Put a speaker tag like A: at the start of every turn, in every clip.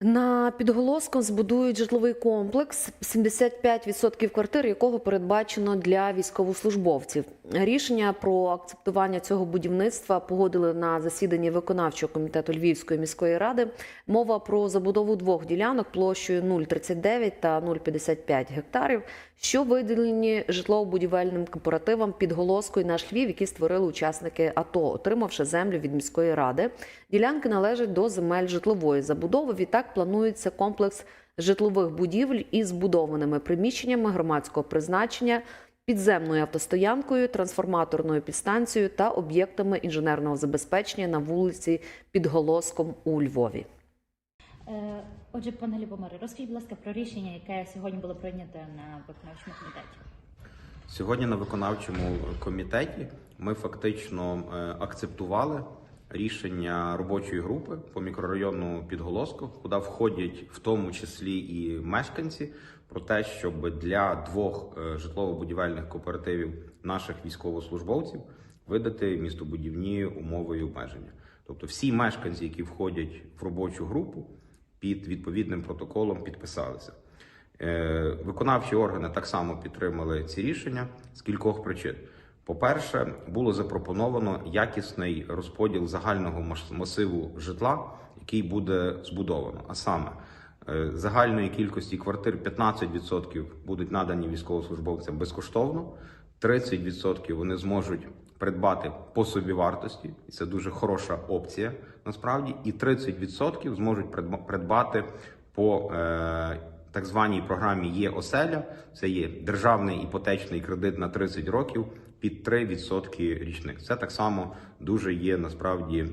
A: На підголоском збудують житловий комплекс, 75% квартир якого передбачено для військовослужбовців. Рішення про акцептування цього будівництва погодили на засіданні виконавчого комітету Львівської міської ради. Мова про забудову двох ділянок площею 0,39 та 0,55 гектарів, що виділені житлово-будівельним кооперативам підголоску і наш Львів, які створили учасники АТО, отримавши землю від міської ради. Ділянки належать до земель житлової забудови. Відтак планується комплекс житлових будівель із збудованими приміщеннями громадського призначення, підземною автостоянкою, трансформаторною підстанцією та об'єктами інженерного забезпечення на вулиці Підголоском у Львові.
B: Е, Отже, пане Любомире, розкажіть, будь ласка, про рішення, яке сьогодні було прийнято на виконавчому комітеті.
C: Сьогодні на виконавчому комітеті ми фактично е, акцептували рішення робочої групи по мікрорайону Підголоску, куди входять в тому числі і мешканці, про те, щоб для двох е, житлово-будівельних кооперативів наших військовослужбовців видати містобудівні умови і обмеження. Тобто всі мешканці, які входять в робочу групу, під відповідним протоколом підписалися. Е, Виконавчі органи так само підтримали ці рішення з кількох причин. По-перше, було запропоновано якісний розподіл загального мас- масиву житла, який буде збудовано. А саме е, загальної кількості квартир 15% будуть надані військовослужбовцям безкоштовно, 30% вони зможуть придбати по собівартості, і це дуже хороша опція насправді, і 30% зможуть придбати по е, так званій програмі є оселя. Це є державний іпотечний кредит на 30 років під 3% річних. Це так само дуже є насправді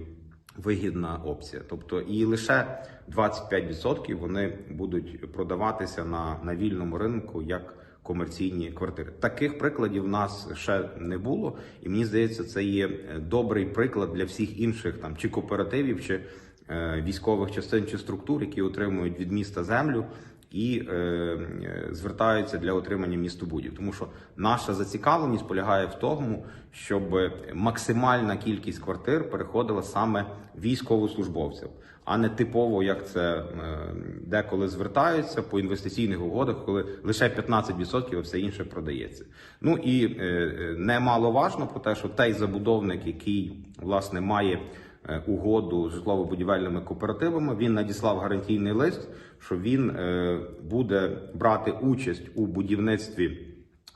C: вигідна опція. Тобто і лише 25% вони будуть продаватися на, на вільному ринку як комерційні квартири. Таких прикладів в нас ще не було, і мені здається, це є е, добрий приклад для всіх інших там чи кооперативів, чи е, військових частин чи структур, які отримують від міста землю і е, звертаються для отримання містобудів. Тому що наша зацікавленість полягає в тому, щоб максимальна кількість квартир переходила саме військовослужбовцям, а не типово, як це е, деколи звертаються по інвестиційних угодах, коли лише 15% а все інше продається. Ну і е, е, немаловажно про те, що той забудовник, який власне має угоду з житлово-будівельними кооперативами. Він надіслав гарантійний лист, що він е, буде брати участь у будівництві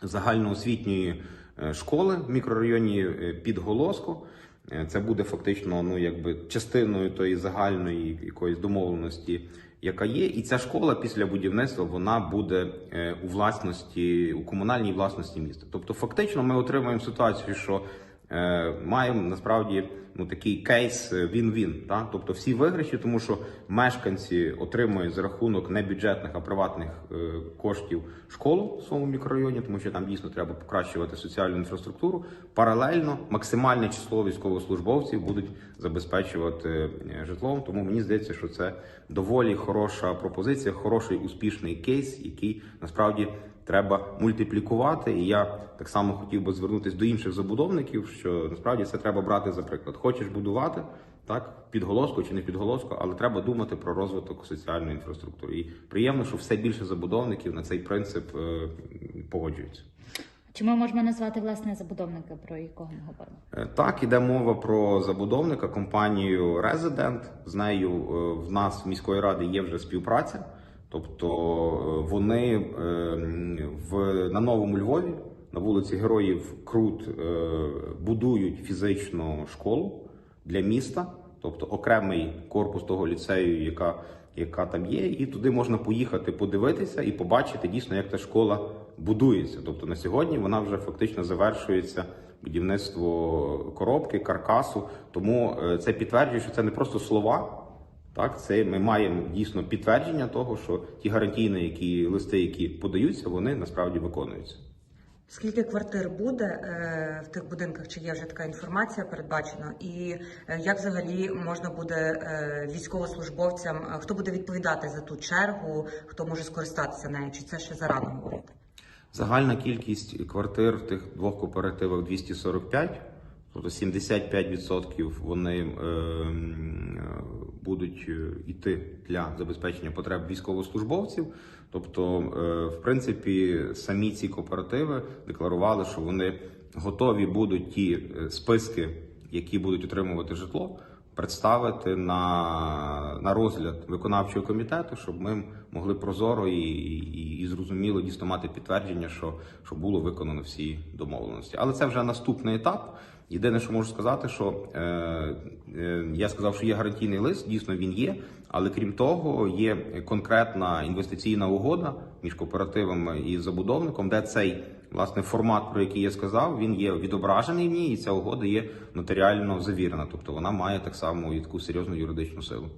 C: загальноосвітньої е, школи в мікрорайоні е, Підголоску. Е, Це буде фактично ну якби частиною тої загальної якоїсь домовленості, яка є. І ця школа після будівництва вона буде е, у власності у комунальній власності міста. Тобто, фактично, ми отримуємо ситуацію, що е, маємо насправді ну такий кейс е, він-він. Та? Тобто всі виграші, тому що мешканці отримують за рахунок не бюджетних, а приватних е, коштів школу в своєму мікрорайоні, тому що там дійсно треба покращувати соціальну інфраструктуру. Паралельно максимальне число військовослужбовців будуть забезпечувати е, житлом. Тому мені здається, що це доволі хороша пропозиція, хороший успішний кейс, який насправді треба мультиплікувати. І я так само хотів би звернутися до інших забудовників, що насправді це треба брати за приклад. Хочеш будувати так, підголоску чи не підголоску, але треба думати про розвиток соціальної інфраструктури. І приємно, що все більше забудовників на цей принцип е, погоджуються.
B: Чи ми можемо назвати власне забудовника, про якого ми говоримо?
C: Е, Так, іде мова про забудовника компанію Resident. З нею е, в нас в міської ради є вже співпраця. Тобто е, вони е, в на новому Львові на вулиці Героїв Крут е, будують фізичну школу для міста, тобто окремий корпус того ліцею, яка, яка там є, і туди можна поїхати подивитися і побачити дійсно, як та школа будується. Тобто на сьогодні вона вже фактично завершується будівництво коробки, каркасу. Тому це підтверджує, що це не просто слова. Так, це ми маємо дійсно підтвердження того, що ті гарантійні які листи, які подаються, вони насправді виконуються.
D: Скільки квартир буде е, в тих будинках? Чи є вже така інформація передбачена? І е, як взагалі можна буде е, військовослужбовцям, е, хто буде відповідати за ту чергу, хто може скористатися нею? Чи це ще зарано говорити?
C: Загальна кількість квартир в тих двох кооперативах 245. Тобто 75% вони е, будуть е, йти для забезпечення потреб військовослужбовців. Тобто, е, в принципі, самі ці кооперативи декларували, що вони готові будуть ті е, списки, які будуть отримувати житло, представити на, на розгляд виконавчого комітету, щоб ми могли прозоро і, і, і зрозуміло дійсно мати підтвердження, що, що було виконано всі домовленості. Але це вже наступний етап. Єдине, що можу сказати, що е, е, я сказав, що є гарантійний лист, дійсно він є. Але крім того, є конкретна інвестиційна угода між кооперативами і забудовником, де цей власне формат, про який я сказав, він є відображений в ній, і ця угода є нотаріально завірена. Тобто вона має так само і таку серйозну юридичну силу.